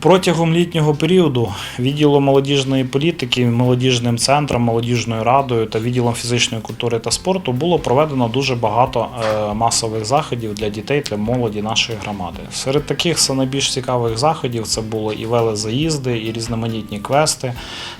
Протягом літнього періоду відділом молодіжної політики, молодіжним центром, молодіжною радою та відділом фізичної культури та спорту було проведено дуже багато е, масових заходів для дітей та молоді нашої громади. Серед таких це найбільш цікавих заходів це було і велозаїзди, і різноманітні квести,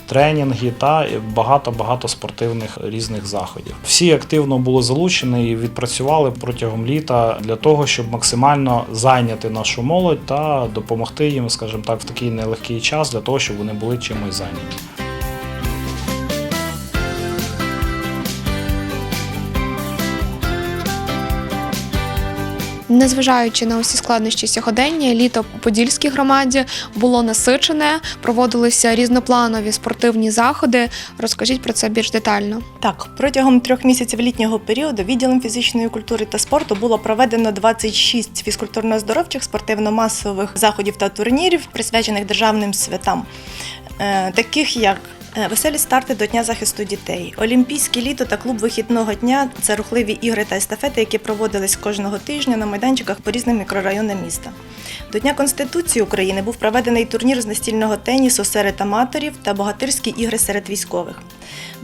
тренінги та багато-багато спортивних різних заходів. Всі активно були залучені і відпрацювали протягом літа для того, щоб максимально зайняти нашу молодь та допомогти їм, скажімо так, в такий нелегкий час для того, щоб вони були чимось зайняті. Незважаючи на усі складнощі сьогодення, літо у Подільській громаді було насичене, проводилися різнопланові спортивні заходи. Розкажіть про це більш детально. Так, протягом трьох місяців літнього періоду відділом фізичної культури та спорту було проведено 26 фізкультурно-здоровчих спортивно-масових заходів та турнірів, присвячених державним святам, е, таких як Веселі старти до Дня захисту дітей, Олімпійське літо та клуб вихідного дня це рухливі ігри та естафети, які проводились кожного тижня на майданчиках по різним мікрорайонам міста. До Дня Конституції України був проведений турнір з настільного тенісу серед аматорів та богатирські ігри серед військових.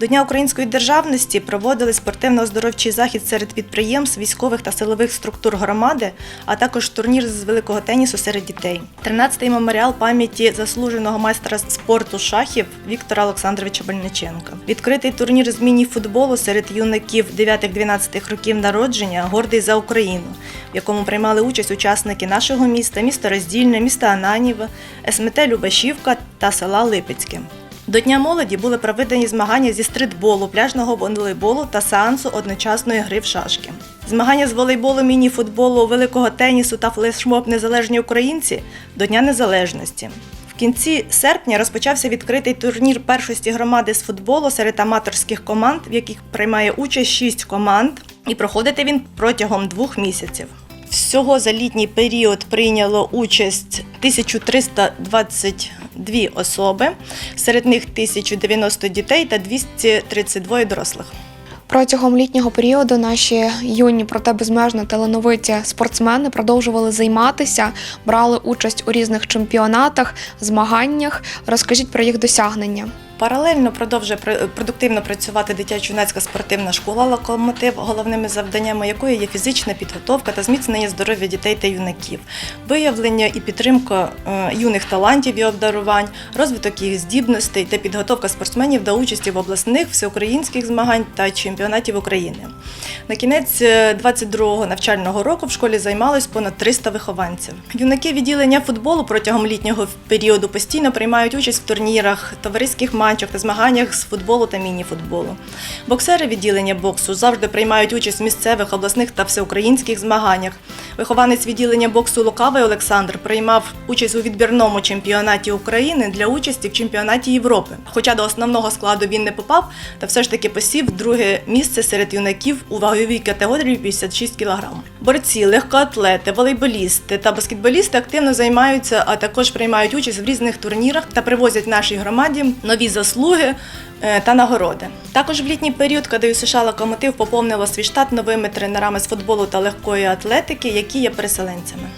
До Дня української державності проводили спортивно-оздоровчий захід серед підприємств, військових та силових структур громади, а також турнір з великого тенісу серед дітей. 13-й меморіал пам'яті заслуженого майстра спорту шахів Віктора Олександровича Бальниченка. Відкритий турнір з міні-футболу серед юнаків 9-12 років народження Гордий за Україну, в якому приймали участь учасники нашого міста, міста Роздільне, міста Ананіве, СМТ Любашівка та села Липецьке. До Дня молоді були проведені змагання зі стритболу, пляжного волейболу та сеансу одночасної гри в шашки. Змагання з волейболу, міні-футболу, великого тенісу та флешмоб Незалежні українці до Дня Незалежності. В кінці серпня розпочався відкритий турнір першості громади з футболу серед аматорських команд, в яких приймає участь шість команд, і проходити він протягом двох місяців. Всього за літній період прийняло участь 1322 особи, серед них 1090 дітей та 232 дорослих. Протягом літнього періоду наші юні, проте безмежно талановиті спортсмени продовжували займатися, брали участь у різних чемпіонатах, змаганнях. Розкажіть про їх досягнення. Паралельно продовжує продуктивно працювати дитячо-юнацька спортивна школа Локомотив, головними завданнями якої є фізична підготовка та зміцнення здоров'я дітей та юнаків, виявлення і підтримка е, юних талантів і обдарувань, розвиток їх здібностей та підготовка спортсменів до участі в обласних всеукраїнських змагань та чемпіонатів України. На кінець 22-го навчального року в школі займалось понад 300 вихованців. Юнаки відділення футболу протягом літнього періоду постійно приймають участь в турнірах, товариських матчах та змаганнях з футболу та міні-футболу. Боксери відділення боксу завжди приймають участь в місцевих, обласних та всеукраїнських змаганнях. Вихованець відділення боксу Лукавий Олександр приймав участь у відбірному чемпіонаті України для участі в чемпіонаті Європи. Хоча до основного складу він не попав, та все ж таки посів друге місце серед юнаків у ваговій категорії 56 кг. Борці, легкоатлети, волейболісти та баскетболісти активно займаються, а також приймають участь в різних турнірах та привозять нашій громаді нові заслуги е, та нагороди. Також в літній період КДЮ США Локомотив поповнило свій штат новими тренерами з футболу та легкої атлетики, які є переселенцями.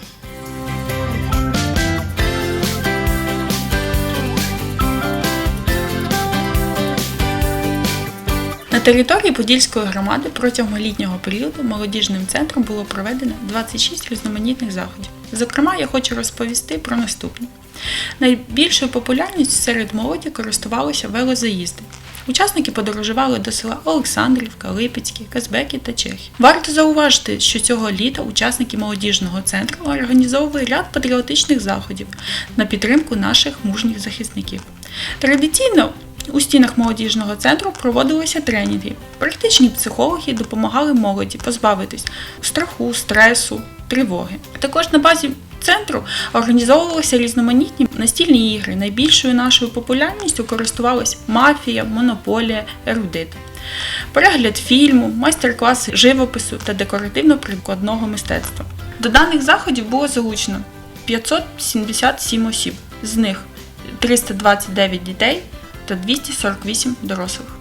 На території Подільської громади протягом літнього періоду молодіжним центром було проведено 26 різноманітних заходів. Зокрема, я хочу розповісти про наступне. Найбільшою популярністю серед молоді користувалися велозаїзди. Учасники подорожували до села Олександрівка, Липецькі, Казбеки та Чехи. Варто зауважити, що цього літа учасники молодіжного центру організовували ряд патріотичних заходів на підтримку наших мужніх захисників. Традиційно у стінах молодіжного центру проводилися тренінги. Практичні психологи допомагали молоді позбавитись страху, стресу, тривоги. Також на базі центру організовувалися різноманітні настільні ігри. Найбільшою нашою популярністю користувалась мафія, монополія, ерудит. Перегляд фільму, майстер-класи живопису та декоративно-прикладного мистецтва. До даних заходів було залучено 577 осіб, з них 329 дітей та 248 дорослих.